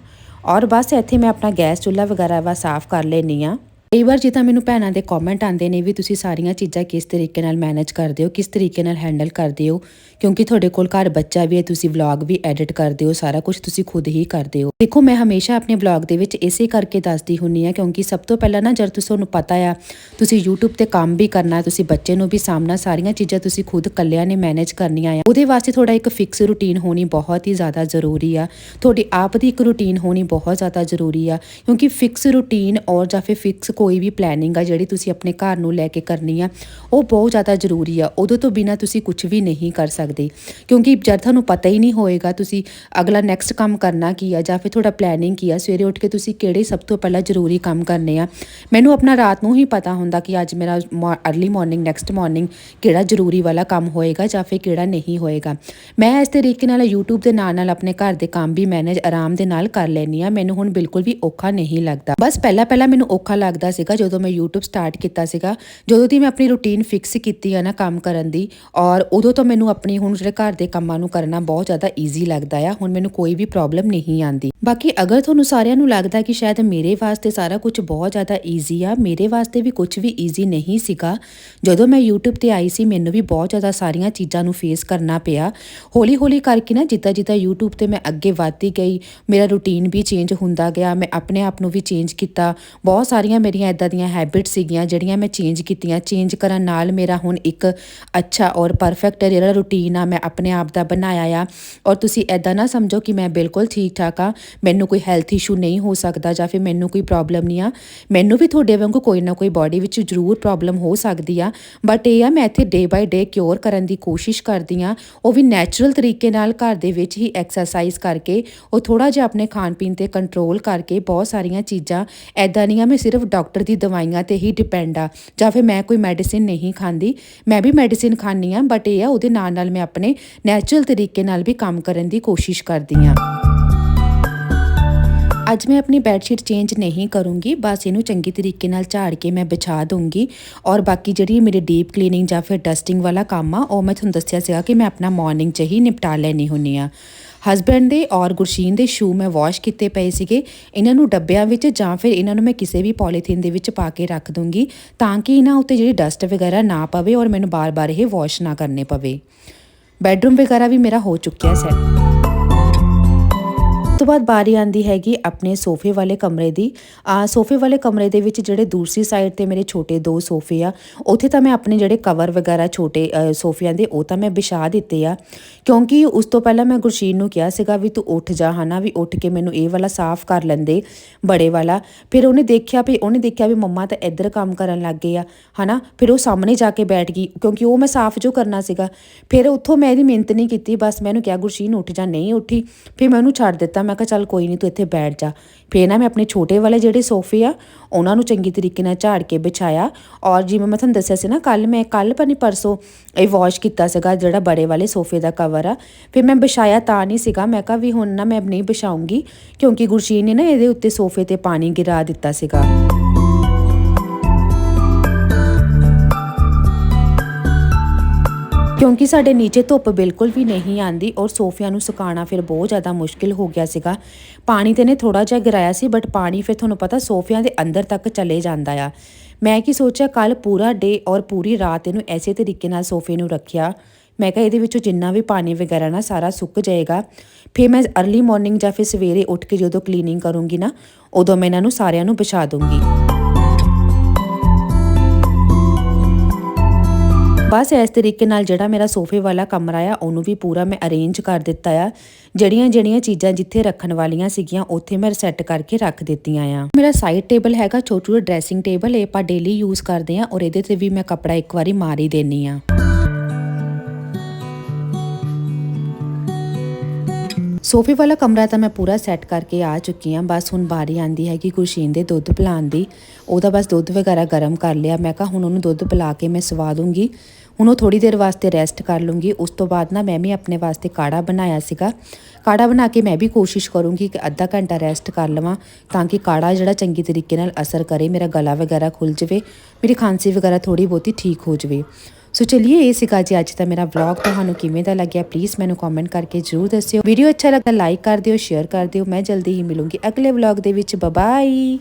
ਔਰ ਬਸ ਇੱਥੇ ਮੈਂ ਆਪਣਾ ਗੈਸ ਚੁੱਲ੍ਹਾ ਵਗੈਰਾ ਵਾ ਸਾਫ਼ ਕਰ ਲੈਣੀ ਆ ਕਈ ਵਾਰ ਜਿੱਦਾਂ ਮੈਨੂੰ ਭੈਣਾਂ ਦੇ ਕਮੈਂਟ ਆਉਂਦੇ ਨੇ ਵੀ ਤੁਸੀਂ ਸਾਰੀਆਂ ਚੀਜ਼ਾਂ ਕਿਸ ਤਰੀਕੇ ਨਾਲ ਮੈਨੇਜ ਕਰਦੇ ਹੋ, ਕਿਸ ਤਰੀਕੇ ਨਾਲ ਹੈਂਡਲ ਕਰਦੇ ਹੋ ਕਿਉਂਕਿ ਤੁਹਾਡੇ ਕੋਲ ਘਰ ਬੱਚਾ ਵੀ ਹੈ, ਤੁਸੀਂ ਵਲੌਗ ਵੀ ਐਡਿਟ ਕਰਦੇ ਹੋ, ਸਾਰਾ ਕੁਝ ਤੁਸੀਂ ਖੁਦ ਹੀ ਕਰਦੇ ਹੋ। ਦੇਖੋ, ਮੈਂ ਹਮੇਸ਼ਾ ਆਪਣੇ ਵਲੌਗ ਦੇ ਵਿੱਚ ਇਸੇ ਕਰਕੇ ਦੱਸਦੀ ਹੁੰਨੀ ਆ ਕਿਉਂਕਿ ਸਭ ਤੋਂ ਪਹਿਲਾਂ ਨਾ ਜਦ ਤੁਸੀਂ ਤੁਹਾਨੂੰ ਪਤਾ ਆ, ਤੁਸੀਂ YouTube ਤੇ ਕੰਮ ਵੀ ਕਰਨਾ, ਤੁਸੀਂ ਬੱਚੇ ਨੂੰ ਵੀ ਸਾਹਮਣਾ, ਸਾਰੀਆਂ ਚੀਜ਼ਾਂ ਤੁਸੀਂ ਖੁਦ ਕੱਲਿਆਂ ਨੇ ਮੈਨੇਜ ਕਰਨੀਆਂ ਆ। ਉਹਦੇ ਵਾਸਤੇ ਥੋੜਾ ਇੱਕ ਫਿਕਸ ਰੂਟੀਨ ਹੋਣੀ ਬਹੁਤ ਹੀ ਜ਼ਿਆਦਾ ਜ਼ਰੂਰੀ ਆ। ਤੁਹਾਡੀ ਆਪ ਦੀ ਇੱਕ ਰੂਟੀਨ ਹੋਣੀ ਬਹੁਤ ਜ਼ਿਆਦਾ ਜ਼ਰੂਰੀ ਆ, ਕਿਉਂਕਿ ਫਿਕਸ ਰੂਟੀਨ ਔਰ ਜਾਂ ਫਿਰ ਫਿਕਸ ਕੋਈ ਵੀ ਪਲੈਨਿੰਗ ਆ, ਜਿਹੜੀ ਤੁਸੀਂ ਆਪਣੇ ਘਰ ਨੂੰ ਲੈ ਕੇ ਕਰਨੀ ਆ, ਉਹ ਬਹੁਤ ਜ਼ਿਆਦਾ ਜ਼ਰੂਰੀ ਆ। ਉਦੋਂ ਤੋਂ ਬਿਨਾ ਤੁਸੀਂ ਕੁਝ ਵੀ ਨਹੀਂ ਕਰ ਸਕਦੇ। ਕਿਉਂਕਿ ਜਦ ਤੁਹਾਨੂੰ ਪਤਾ ਹੀ ਨਹੀਂ ਹੋਏਗਾ ਤੁਸੀਂ ਅਗਲਾ ਨੈਕਸਟ ਕੰਮ ਕਰਨਾ ਕੀ ਆ ਜਾਂ ਫਿਰ ਤੁਹਾਡਾ ਪਲੈਨਿੰਗ ਕੀ ਆ, ਸਵੇਰੇ ਉੱਠ ਕੇ ਤੁਸੀਂ ਕਿਹੜੇ ਸਭ ਤੋਂ ਪਹਿਲਾਂ ਜ਼ਰੂਰੀ ਕੰਮ ਕਰਨੇ ਆ। ਮੈਨੂੰ ਆਪਣਾ ਰਾਤ ਨੂੰ ਹੀ ਪਤਾ ਹੁੰਦਾ ਕਿ ਅੱਜ ਮੇਰਾ ਅਰਲੀ ਮਾਰਨਿੰਗ ਨੈਕਸਟ ਮਾਰਨਿੰਗ ਕਿਹੜਾ ਜ਼ਰੂਰੀ ਵਾਲਾ ਕੰਮ ਹੋਏਗਾ ਜਾਂ ਫਿਰ ਕਿਹੜਾ ਨਹੀਂ ਹੋਏਗਾ। ਮੈਂ ਇਸ ਤਰੀਕੇ ਨਾਲ YouTube ਦੇ ਨਾਲ ਨਾਲ ਆਪਣੇ ਘਰ ਦੇ ਕੰਮ ਵੀ ਮੈਨੇਜ ਆਰਾਮ ਦੇ ਨਾਲ ਕਰ ਲੈਣੀ ਆ ਮੈਨੂੰ ਹੁਣ ਬਿਲਕੁਲ ਵੀ ਔਖਾ ਨਹੀਂ ਲੱਗਦਾ। ਬਸ ਪਹਿਲਾਂ ਪਹਿਲਾਂ ਮੈਨੂੰ ਔਖਾ ਲੱਗਦਾ ਸੀਗਾ ਜਦੋਂ ਮੈਂ YouTube ਸਟਾਰਟ ਕੀਤਾ ਸੀਗਾ। ਜਦੋਂ ਦੀ ਮੈਂ ਆਪਣੀ ਰੁਟੀਨ ਫਿਕਸ ਕੀਤੀ ਆ ਨਾ ਕੰਮ ਕਰਨ ਦੀ ਔਰ ਉਦੋਂ ਤੋਂ ਮੈਨੂੰ ਆਪਣੀ ਹੁਣ ਜਿਹੜੇ ਘਰ ਦੇ ਕੰਮਾਂ ਨੂੰ ਕਰਨਾ ਬਹੁਤ ਜ਼ਿਆਦਾ ਈਜ਼ੀ ਲੱਗਦਾ ਆ, ਹੁਣ ਮੈਨੂੰ ਕੋਈ ਵੀ ਪ੍ਰੋਬਲਮ ਨਹੀਂ ਆਂਦੀ ਬਾਕੀ ਅਗਰ ਤੁਹਾਨੂੰ ਸਾਰਿਆਂ ਨੂੰ ਲੱਗਦਾ ਕਿ ਸ਼ਾਇਦ ਮੇਰੇ ਵਾਸਤੇ ਸਾਰਾ ਕੁਝ ਬਹੁਤ ਜ਼ਿਆਦਾ ਈਜ਼ੀ ਆ, ਮੇਰੇ ਵਾਸਤੇ ਵੀ ਕੁਝ ਵੀ ਈਜ਼ੀ ਨਹੀਂ ਸੀਗਾ, ਜਦੋਂ ਮੈਂ YouTube ਤੇ ਆਈ ਸੀ, ਮੈਨੂੰ ਵੀ ਬਹੁਤ ਜ਼ਿਆਦਾ ਸਾਰੀਆਂ ਚੀਜ਼ਾਂ ਨੂੰ ਫੇਸ ਕਰਨਾ ਪਿਆ। ਹੌਲੀ ਹੌਲੀ ਕਰਕੇ ਨਾ ਜਿੱਦਾਂ ਜਿੱਦਾਂ YouTube ਤੇ ਮੈਂ ਅੱਗੇ ਵਧਦੀ ਗਈ, ਮੇਰਾ ਰੁਟੀਨ ਵੀ ਚੇਂਜ ਹੁੰਦਾ ਗਿਆ, ਮੈਂ ਆਪਣੇ ਆਪ ਨੂੰ ਵੀ ਚੇਂਜ ਕੀਤਾ। ਬਹੁਤ ਸਾਰੀਆਂ ਮੇਰੀਆਂ ਇਦਾਂ ਦੀਆਂ ਹੈਬਿਟਸ ਸੀਗੀਆਂ, ਜਿਹੜੀਆਂ ਮੈਂ ਚੇਂਜ ਕੀਤੀਆਂ। ਚੇਂਜ ਕਰਨ ਨਾਲ ਮੇਰਾ ਹੁਣ ਇੱਕ ਅੱਛਾ ਔਰ ਪਰਫੈਕਟ ਜਿਹੜਾ ਰੁਟੀਨ ਆ ਮੈਂ ਆਪਣੇ ਆਪ ਦਾ ਬਣਾਇਆ ਆ। ਔਰ ਤੁਸੀਂ ਐਦਾਂ ਨਾ ਸਮਝੋ ਕਿ ਮੈਂ ਬਿਲਕੁਲ ਠੀਕ ਠਾਕ ਆ। ਮੈਨੂੰ ਕੋਈ ਹੈਲਥ ਇਸ਼ੂ ਨਹੀਂ ਹੋ ਸਕਦਾ ਜਾਂ ਫਿਰ ਮੈਨੂੰ ਕੋਈ ਪ੍ਰੋਬਲਮ ਨਹੀਂ ਆ। ਮੈਨੂੰ ਵੀ ਤੁਹਾਡੇ ਵਾਂਗੂ ਕੋਈ ਨਾ ਕੋਈ ਬਾਡੀ ਵਿੱਚ ਜ਼ਰੂਰ ਪ੍ਰੋਬਲਮ ਹੋ ਸਕਦੀ ਆ। ਬਟ ਇਹ ਆ ਮੈਂ ਇੱਥੇ ਡੇ ਬਾਈ ਡੇ ਕਿਉਰ ਕਰਨ ਦੀ ਕੋਸ਼ਿਸ਼ ਕਰਦੀ ਆ। ਉਹ ਵੀ ਨੈਚੁਰਲ ਤਰੀਕੇ ਨਾਲ ਘਰ ਦੇ ਵਿੱਚ ਹੀ ਐਕਸਰਸਾਈਜ਼ ਕਰਕੇ, ਉਹ ਥੋੜਾ ਜਿਹਾ ਆਪਣੇ ਖਾਣ ਪੀਣ ਤੇ ਕੰਟਰੋਲ ਕਰਕੇ ਬਹੁਤ ਸਾਰੀਆਂ ਚੀਜ਼ਾਂ। ਐਦਾਂ ਨਹੀਂ ਆ ਮੈਂ ਸਿਰਫ ਡਾਕਟਰ ਦੀ ਦਵਾਈਆਂ ਤੇ ਹੀ ਡਿਪੈਂਡ ਆ। ਜਾਂ ਫਿਰ ਮੈਂ ਕੋਈ ਮੈਡੀਸਿਨ ਨਹੀਂ ਖਾਂਦੀ। ਮੈਂ ਵੀ ਮੈਡੀਸਿਨ ਖਾਂਦੀ ਆ ਬਟ ਇਹ ਆ ਉਹਦੇ ਨਾਲ ਨਾਲ ਮੈਂ ਆਪਣੇ ਨੈਚੁਰਲ ਤਰੀਕੇ ਨਾਲ ਵੀ ਕੰਮ ਕਰਨ ਦੀ ਕੋਸ਼ਿਸ਼ ਕਰਦੀ ਹਾਂ। ਅੱਜ ਮੈਂ ਆਪਣੀ ਬੈੱਡਸ਼ੀਟ ਚੇਂਜ ਨਹੀਂ ਕਰੂੰਗੀ, ਬਸ ਇਹਨੂੰ ਚੰਗੀ ਤਰੀਕੇ ਨਾਲ ਝਾੜ ਕੇ ਮੈਂ ਵਿਛਾ ਦੂੰਗੀ ਔਰ ਬਾਕੀ ਜਿਹੜੀ ਮੇਰੇ ਡੀਪ ਕਲੀਨਿੰਗ ਜਾਂ ਫਿਰ ਡਸਟਿੰਗ ਵਾਲਾ ਕੰਮ ਆ, ਉਹ ਮੈਂ ਤੁਹਾਨੂੰ ਦੱਸਿਆ ਸੀਗਾ ਕਿ ਮੈਂ ਆਪਣਾ ਮਾਰਨਿੰਗ 'ਚ ਹੀ ਨਿਪਟਾ ਲੈਣੀ ਹੁੰਨੀ ਆ ਹਸਬੈਂਡ ਦੇ ਔਰ ਗੁਰਸ਼ੀਨ ਦੇ ਸ਼ੂ ਮੈਂ ਵਾਸ਼ ਕੀਤੇ ਪਏ ਸੀਗੇ, ਇਹਨਾਂ ਨੂੰ ਡੱਬਿਆਂ ਵਿੱਚ ਜਾਂ ਫਿਰ ਇਹਨਾਂ ਨੂੰ ਮੈਂ ਕਿਸੇ ਵੀ ਪੋਲੀਥੀਨ ਦੇ ਵਿੱਚ ਪਾ ਕੇ ਰੱਖ ਦੂੰਗੀ ਤਾਂ ਕਿ ਇਹਨਾਂ ਉੱਤੇ ਜਿਹੜੀ ਡਸਟ ਵਗੈਰਾ ਨਾ ਪਵੇ ਔਰ ਮੈਨੂੰ ਬਾਰ-ਬਾਰ ਇਹ ਵਾਸ਼ ਨਾ ਕਰਨੇ ਪਵੇ। ਬੈੱਡਰੂਮ ਵਗੈਰਾ ਵੀ ਮੇਰਾ ਹੋ ਚੁੱਕਿਆ ਸੈੱਟ ਤੋਂ ਬਾਅਦ ਬਾਰੀ ਆਂਦੀ ਹੈਗੀ ਆਪਣੇ ਸੋਫੇ ਵਾਲੇ ਕਮਰੇ ਦੀ। ਆ ਸੋਫੇ ਵਾਲੇ ਕਮਰੇ ਦੇ ਵਿੱਚ ਜਿਹੜੇ ਦੂਸਰੀ ਸਾਈਡ ਤੇ ਮੇਰੇ ਛੋਟੇ ਦੋ ਸੋਫੇ ਆ, ਉੱਥੇ ਤਾਂ ਮੈਂ ਆਪਣੇ ਜਿਹੜੇ ਕਵਰ ਵਗੈਰਾ ਛੋਟੇ ਸੋਫਿਆਂ ਦੇ, ਉਹ ਤਾਂ ਮੈਂ ਵਿਛਾ ਦਿੱਤੇ ਆ। ਕਿਉਂਕਿ ਉਸ ਤੋਂ ਪਹਿਲਾਂ ਮੈਂ ਗੁਰਸ਼ੀਨ ਨੂੰ ਕਿਹਾ ਸੀਗਾ ਵੀ ਤੂੰ ਉੱਠ ਜਾ ਹਨਾ, ਵੀ ਉੱਠ ਕੇ ਮੈਨੂੰ ਇਹ ਵਾਲਾ ਸਾਫ਼ ਕਰ ਲੈਂਦੇ, ਬੜੇ ਵਾਲਾ। ਫਿਰ ਉਹਨੇ ਦੇਖਿਆ ਵੀ, ਉਹਨੇ ਦੇਖਿਆ ਵੀ ਮੰਮਾ ਤਾਂ ਇੱਧਰ ਕੰਮ ਕਰਨ ਲੱਗ ਗਏ ਆ, ਹਨਾ। ਫਿਰ ਉਹ ਸਾਹਮਣੇ ਜਾ ਕੇ ਬੈਠ ਗਈ, ਕਿਉਂਕਿ ਉਹ ਮੈਂ ਸਾਫ਼ ਜੋ ਕਰਨਾ ਸੀਗਾ। ਫਿਰ ਉੱਥੋਂ ਮੈਂ ਇਹਦੀ ਮਿਹਨਤ ਨਹੀਂ ਕੀਤੀ, ਬਸ ਮੈਨੂੰ ਕਿਹਾ, ਗੁਰਸ਼ੀਨ, ਉੱਠ ਜਾ, ਨਹੀਂ ਉੱਠੀ। ਫਿਰ ਮੈਂ ਉਹਨੂੰ ਛੱਡ ਦਿੱਤਾ। ਮੈਂ ਕਿਹਾ, ਚੱਲ ਕੋਈ ਨਹੀਂ, ਤੂੰ ਇੱਥੇ ਬੈਠ ਜਾ। ਫਿਰ ਨਾ ਮੈਂ ਆਪਣੇ ਛੋਟੇ ਵਾਲੇ ਜਿਹੜੇ ਸੋਫੇ ਆ, ਉਹਨਾਂ ਨੂੰ ਚੰਗੀ ਤਰੀਕੇ ਨਾਲ ਝਾੜ ਕੇ ਵਿਛਾਇਆ ਔਰ ਜਿਵੇਂ ਮੈਂ ਤੁਹਾਨੂੰ ਦੱਸਿਆ ਸੀ ਨਾ ਕੱਲ ਮੈਂ ਕੱਲ ਪਨੀ ਪਰਸੋਂ ਇਹ ਵਾਸ਼ ਕੀਤਾ ਸੀਗਾ, ਜਿਹੜਾ ਬੜੇ ਵਾਲੇ ਸੋਫੇ ਦਾ ਕਵਰ ਆ। ਫਿਰ ਮੈਂ ਵਿਛਾਇਆ ਤਾਂ ਨਹੀਂ ਸੀਗਾ। ਮੈਂ ਕਿਹਾ, ਵੀ ਹੁਣ ਨਾ ਮੈਂ ਨਹੀਂ ਵਿਛਾਉਂਗੀ ਕਿਉਂਕਿ ਗੁਰਸ਼ੀਨ ਨੇ ਨਾ ਇਹਦੇ ਉੱਤੇ ਸੋਫੇ ਤੇ ਪਾਣੀ ਗਿਰਾ ਦਿੱਤਾ ਸੀਗਾ। ਕਿਉਂਕਿ ਸਾਡੇ ਨੀਚੇ ਧੁੱਪ ਬਿਲਕੁਲ ਵੀ ਨਹੀਂ ਆਂਦੀ ਔਰ ਸੋਫਿਆਂ ਨੂੰ ਸੁਕਾਉਣਾ ਫਿਰ ਬਹੁਤ ਜ਼ਿਆਦਾ ਮੁਸ਼ਕਿਲ ਹੋ ਗਿਆ ਸੀਗਾ। ਪਾਣੀ ਤੇ ਨੇ ਥੋੜਾ ਜਿਹਾ ਗਿਰਾਇਆ ਸੀ ਬਟ ਪਾਣੀ ਫਿਰ ਤੁਹਾਨੂੰ ਪਤਾ ਸੋਫਿਆਂ ਦੇ ਅੰਦਰ ਤੱਕ ਚਲੇ ਜਾਂਦਾ ਆ। ਮੈਂ ਕੀ ਸੋਚਿਆ ਕੱਲ ਪੂਰਾ ਡੇ ਔਰ ਪੂਰੀ ਰਾਤ ਇਹਨੂੰ ਐਸੇ ਤਰੀਕੇ ਨਾਲ ਸੋਫੇ ਨੂੰ ਰੱਖਿਆ। ਮੈਂ ਕਿਹਾ ਇਹਦੇ ਵਿੱਚੋਂ ਜਿੰਨਾ ਵੀ ਪਾਣੀ ਵਗੈਰਾ ਨਾ ਸਾਰਾ ਸੁੱਕ ਜਾਏਗਾ। ਫਿਰ ਮੈਂ ਅਰਲੀ ਮਾਰਨਿੰਗ ਜਾਂ ਫਿਰ ਸਵੇਰੇ ਉੱਠ ਕੇ ਜਦੋਂ ਕਲੀਨਿੰਗ ਕਰੂੰਗੀ ਨਾ, ਉਦੋਂ ਮੈਂ ਇਹਨਾਂ ਨੂੰ ਸਾਰਿਆਂ ਨੂੰ ਵਿਛਾ ਦੂੰਗੀ। ਬਸ ਇਸ ਤਰੀਕੇ ਨਾਲ ਜਿਹੜਾ ਮੇਰਾ ਸੋਫੇ ਵਾਲਾ ਕਮਰਾ ਆ, ਉਹਨੂੰ ਵੀ ਪੂਰਾ ਮੈਂ ਅਰੇਂਜ ਕਰ ਦਿੱਤਾ ਆ। ਜਿਹੜੀਆਂ ਜਿਹੜੀਆਂ ਚੀਜ਼ਾਂ ਜਿੱਥੇ ਰੱਖਣ ਵਾਲੀਆਂ ਸੀਗੀਆਂ, ਉੱਥੇ ਮੈਂ ਸੈੱਟ ਕਰਕੇ ਰੱਖ ਦਿੱਤੀਆਂ ਆ। ਮੇਰਾ ਸਾਈਡ ਟੇਬਲ ਹੈਗਾ, ਛੋਟੂ ਜਿਹਾ ਡਰੈਸਿੰਗ ਟੇਬਲ ਇਹ ਆਪਾਂ ਡੇਲੀ ਯੂਜ਼ ਕਰਦੇ ਆ, ਔਰ ਇਹਦੇ ਤੇ ਵੀ ਮੈਂ ਕੱਪੜਾ ਇੱਕ ਵਾਰੀ ਮਾਰ ਹੀ ਦੇਣੀ ਆ। ਸੋਫੇ ਵਾਲਾ ਕਮਰਾ ਤਾਂ ਮੈਂ ਪੂਰਾ ਸੈੱਟ ਕਰਕੇ ਆ ਚੁੱਕੀ ਹਾਂ। ਬਸ ਹੁਣ ਬਾਰੀ ਆਂਦੀ ਹੈ ਕਿ ਗੁਰਸ਼ੀਨ ਦੇ ਦੁੱਧ ਪਿਲਾਉਣ ਦੀ। ਉਹਦਾ ਬਸ ਦੁੱਧ ਵਗੈਰਾ ਗਰਮ ਕਰ ਲਿਆ। ਮੈਂ ਕਿਹਾ ਹੁਣ ਉਹਨੂੰ ਦੁੱਧ ਪਿਲਾ ਕੇ ਮੈਂ ਸਵਾ ਦੂੰਗੀ। ਹੁਣ ਉਹ ਥੋੜੀ ਦੇਰ ਵਾਸਤੇ ਰੈਸਟ ਕਰ ਲੂੰਗੀ। ਉਸ ਤੋਂ ਬਾਅਦ ਨਾ ਮੈਂ ਵੀ ਆਪਣੇ ਵਾਸਤੇ ਕਾੜਾ ਬਣਾਇਆ ਸੀਗਾ। ਕਾੜਾ ਬਣਾ ਕੇ ਮੈਂ ਵੀ ਕੋਸ਼ਿਸ਼ ਕਰੂੰਗੀ ਕਿ ਅੱਧਾ ਘੰਟਾ ਰੈਸਟ ਕਰ ਲਵਾਂ ਤਾਂ ਕਿ ਕਾੜਾ ਜਿਹੜਾ ਚੰਗੀ ਤਰੀਕੇ ਨਾਲ ਅਸਰ ਕਰੇ, ਮੇਰਾ ਗਲਾ ਵਗੈਰਾ ਖੁੱਲ ਜਾਵੇ, ਮੇਰੀ ਖਾਂਸੀ ਵਗੈਰਾ ਥੋੜੀ ਬਹੁਤੀ ਠੀਕ ਹੋ ਜਾਵੇ। ਸੋ ਚਲਿਏ ਇਹ ਸੀਗਾ ਜੀ ਅੱਜ ਦਾ ਮੇਰਾ ਵਲੌਗ ਤੁਹਾਨੂੰ ਕਿਵੇਂ ਦਾ ਲੱਗਿਆ ਪਲੀਜ਼ ਮੈਨੂੰ ਕਮੈਂਟ ਕਰਕੇ ਜਰੂਰ ਦੱਸਿਓ। ਵੀਡੀਓ ਅੱਛਾ ਲੱਗਾ ਲਾਈਕ ਕਰ ਦਿਓ ਸ਼ੇਅਰ ਕਰ ਦਿਓ। ਮੈਂ ਜਲਦੀ ਹੀ ਮਿਲੂੰਗੀ ਅਗਲੇ ਵਲੌਗ ਦੇ ਵਿੱਚ। ਬਾਏ